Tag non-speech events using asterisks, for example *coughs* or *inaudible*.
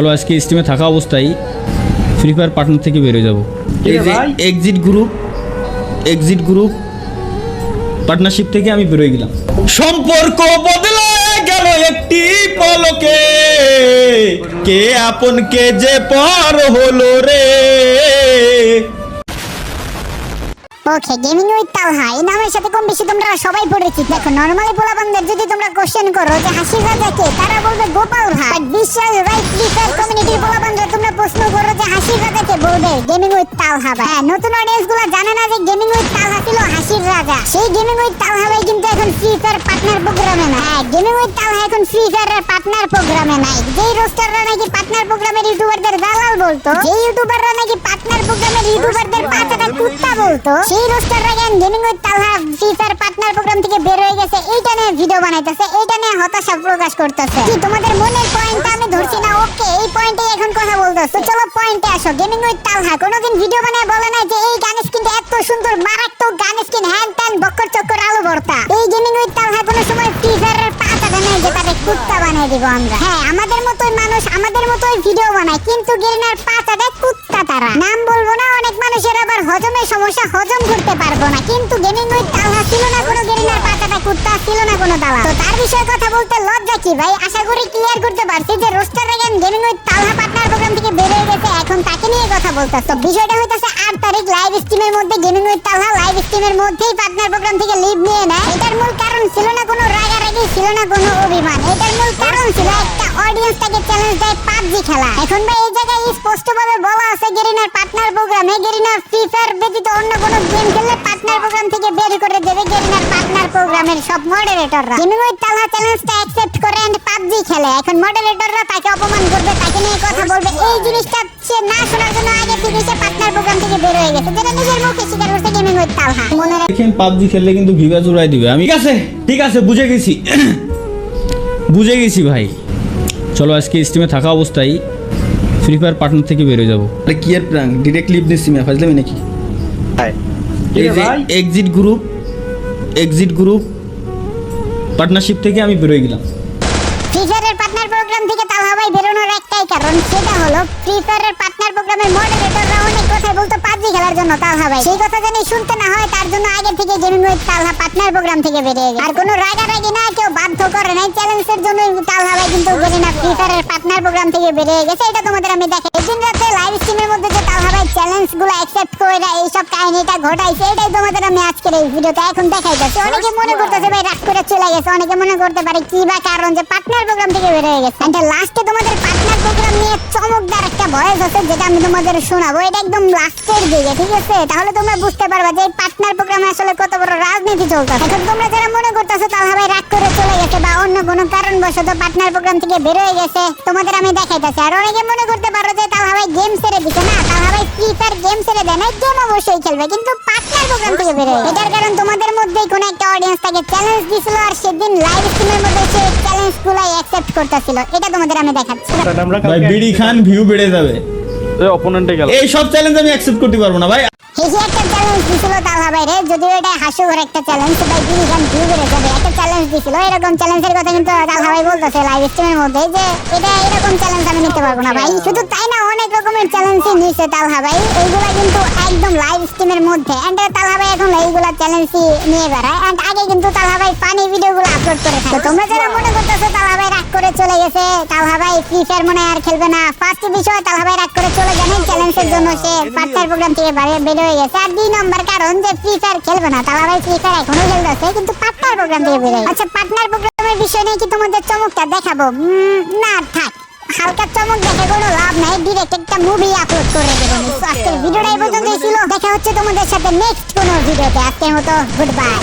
চলো আজকে স্টিমে থাকা অবস্থায় ফ্রি ফায়ার পার্টনার থেকে বেরোয় যাব। এই যে exit group exit group partnership থেকে আমি বেরোয় গেলাম। সম্পর্ক বদলে গেল একটি পলকে। কে আপন কে যে পার হলো রে? ওকে গেমিং উইথ তালহা এই নামের সাথে কম বেশি তোমরা সবাই পরিচিত। দেখো নরমালি পোলাপানদের যদি তোমরা কোশ্চেন করো যে হাসির রাজা কে তারা বলবে গোপাল ভাই বাট বিশাল রাইট ফ্রিফায়ার কমিউনিটির পোলাপানরা তোমরা প্রশ্ন করো যে হাসির রাজা কে বলবে গেমিং উইথ তালহা ভাই। হ্যাঁ নতুন অডিয়েন্সগুলো জানে না যে গেমিং উইথ তালহা ছিল হাসির রাজা। সেই গেমিং উইথ তালহা ভাই কিন্তু এখন ফ্রি ফায়ার পার্টনার প্রোগ্রামে না হ্যাঁ গেমিং উইথ তালহা এখন ফ্রি ফায়ারের পার্টনার প্রোগ্রামে নাই। যেই রোস্টাররা নাকি পার্টনার প্রোগ্রামের ইউটিউবারদের দালাল বলতো যেই ইউটিউবাররা নাকি পার্টনার প্রোগ্রামের ইউটিউবারদের বলতো? সেই রোস্টাররা কেন gaming with Talha Free Fire partner program থেকে বের হয়ে গেছে এইটা নিয়ে ভিডিও বানাইতেছে এইটা নিয়ে হতাশা প্রকাশ করতেছে। কি তোমাদের মনের পয়েন্টটা আমি ধরছি না? ওকে এই পয়েন্টে এখন কথা বলতেছো। চলো পয়েন্টে আসো। গেমিং উইথ তালহা কোনোদিন ভিডিও বানায় বলে না যে এই গান স্কিনটা এত সুন্দর মারাত্মক গান স্কিন হ্যান ত্যান বক্কর চক্কর আলো ভর্তা। এই গেমিং উইথ তালহা কোনো সময় ফ্রি ফায়ারের পাঁচটা নেই যে তাদের কুত্তা বানিয়ে দিব আমরা। হ্যাঁ আমাদের মতোই মানুষ আমাদের মতোই ভিডিও বানায়, কিন্তু গেরিনার পাঁচটা কুত্তা তারা। নাম বলব না, অনেক মানুষের আবার হজমের সমস্যা, হজম করতে পারব না। কিন্তু গেমিং উইথ তালহা ছিল না কোনো গেরিনার পাঁচটা কুত্তা ছিল না কোনো দালা তো তার বিষয়ে কথা বলতে লজ্জা কি ভাই? আশা করি ক্লিয়ার করতে পারছি যে roster রেগেন gaming with Talha partner program থেকে বের হয়ে গেছে, এখন তাকে নিয়ে কথা বলতে তো বিষয়টা হইতাছে আট তারিখ লাইভ স্ট্রিমের মধ্যে গেমিং উইথ তালহা লাইভ স্ট্রিমের মধ্যেই পার্টনার প্রোগ্রাম থেকে লিভ নিয়ে নেয়। এটার মূল কারণ ছিল না কোনো রাগারাগি, ছিল না কোনো পাবজি খেলা। এখন ভাই এই জায়গায় স্পষ্টভাবে বলা আছে গেরিনার পার্টনার প্রোগ্রামে। গেরিনার ফ্রি ফায়ার ব্যতীত অন্য কোনো গেম খেললে পার্টনার প্রোগ্রাম থেকে বের করে দেবে গেরিনার পার্টনার প্রোগ্রামের সব মডারেটররা গেমিং উইথ তালহা চ্যালেঞ্জটা অ্যাকসেপ্ট করে এন্ড পাবজি খেলে। এখন মডারেটররা তাকে অপমান করবে, তাকে নিয়ে কথা বলবে। এই জিনিসটা সে না শোনার জন্য আগে থেকে সে পার্টনার প্রোগ্রাম থেকে বের হয়ে গেছে। যেটা নিজের মুখে স্বীকার করছে গেমিং উইথ তালহা। মনে রাখ- দেখেন, পাবজি খেললে কিন্তু ভিভা চুরাই দিবে। আমি ঠিক আছে ঠিক আছে, বুঝে গেছি। *coughs* বুঝে গেছি ভাই। চলো আজকে স্টিমে থাকা অবস্থায় ফ্রি ফায়ার পার্টনার থেকে বেরোয় যাব। আরে কি এর প্রাং ডিরেক্ট ইবনে সিমে ফাজলামি নাকি? এই যে exit group exit group partnership থেকে আমি বেরোয় গেলাম। ফ্রি ফায়ারের পার্টনার প্রোগ্রাম থেকে তালহা ভাই বেরোনোর একটাই কারণ, সেটা হলো ফ্রি ফায়ারের পার্টনার প্রোগ্রামের মডারেটররা অনেক কথাই বলতো, পাবজি খেলার জন্য তালহা ভাই সেই কথা জানি শুনতে না হয়, তার জন্য আগে থেকে gaming with Talha partner program থেকে বেরিয়ে গেছে। আর কোনো রাগারাগি না, কেউ বাধ্য করে নাই চ্যালেঞ্জের জন্য তালহা ভাই কিন্তু গেরিনা ফ্রি ফায়ারের পার্টনার প্রোগ্রাম থেকে বেরিয়ে গেছে। এটা তোমাদের আমি দেখাই। দিন রাতে লাইভ স্ট্রিমের মধ্যে যে তালহা ভাই চ্যালেঞ্জগুলো অ্যাকসেপ্ট করে এইসব কাহিনীটা ঘটাইছে, এটাই তোমাদের আমি আজকের এই ভিডিওতে এখন দেখাইতেছি। অনেকে মনে করতেছে, ভাই, রাগ করে চলে গেছে। অনেকে মনে করতে পারে, কি বা কারণ যে পার্টনার প্রোগ্রাম থেকে বের হয়ে এন্ড লাস্টে তোমাদের পার্টনার প্রোগ্রাম নিয়ে চমকদার একটা ভয়েস আছে, যেটা আমি তোমাদের শোনাবো। এটা একদম লাস্টের দিকে, ঠিক আছে? তাহলে তোমরা বুঝতে পারবা যে এই পার্টনার প্রোগ্রামে আসলে কত বড় রাজনীতি চলতেছে এখন তোমরা যারা মনে করতেছো তাহলে ভাই রাগ করে চলে গেছে বা অন্য কোনো কারণবশত পার্টনার প্রোগ্রাম থেকে বের হয়ে গেছে, তোমাদের আমি দেখাইতেছি। আর অনেকে মনে করতে পারো যে তাহলে গেম ছেড়ে দিছে না? তাহলে ফ্রি ফায়ার গেম ছেড়ে দেন একজন গেম অবশ্যই খেলবে কিন্তু পার্টনার প্রোগ্রাম থেকে বের হয়ে এটার কারণ তোমাদের মধ্যেই কোনো একটা অডিয়েন্স তাকে চ্যালেঞ্জ দিছিল আর সেদিন লাইভ স্ট্রিমের মধ্যে সে চ্যালেঞ্জ গুলাই অ্যাকসেপ্ট করতেছিল। এটা তোমাদের আমি দেখাচ্ছি। ভাই বিডি খান ভিউ বেড়ে যাবে। এই অপোনেন্টে গেল এই সব চ্যালেঞ্জ আমি অ্যাকসেপ্ট করতে পারব না ভাই। একটা চ্যালেঞ্জ দিছিল যদিও এটা একটা চ্যালেঞ্জ গান ভিউ বেড়ে যাবে। একটা চ্যালেঞ্জ দিছিল, এরকম চ্যালেঞ্জের কথা কিন্তু ভাই বলতেছে লাইভ স্ট্রিমের মধ্যে যে এটা এরকম চ্যালেঞ্জ আমি নিতে পারব না ভাই। শুধু তাই না, অনেক রকমের চ্যালেঞ্জই নিছে তালহা ভাই এইগুলা কিন্তু একদম লাইভ স্ট্রিমের মধ্যে। এন্ড তালহা ভাই এখন এইগুলা চ্যালেঞ্জই নিয়ে বেড়ায়। এন্ড আগে কিন্তু তালহা ভাই ফানি ভিডিওগুলো আপলোড করে থাকে তোমরা যারা মনে করতেছো তালহা ভাই করে চলে গেছে। তালহা ভাই ফ্রি ফায়ার মনে আর খেলবে না। ফার্স্ট বিষয় তালহা ভাই রাগ করে চলে যান চ্যালেঞ্জের জন্য সে পার্টনার প্রোগ্রাম থেকে বাইরে বের হয়ে গেছে। আর দুই নম্বর কারণ যে ফ্রি ফায়ার খেলবে না। তাহলে ভাই ফ্রি ফায়ার এখনও খেলতেছে কিন্তু পার্টনার প্রোগ্রাম থেকে বের আচ্ছা পার্টনার প্রোগ্রামের বিষয় নিয়ে কি তোমাদের চমকটা দেখাবো? না থাক। হালকা চমক দেখে কোনো লাভ নাই। ডিরেক্ট একটা মুভি আপলোড করে দেবো। আজকের ভিডিওটা এই পর্যন্তই ছিল। দেখা হচ্ছে তোমাদের সাথে নেক্সট কোনো ভিডিওতে আজকের মতো গুড বাই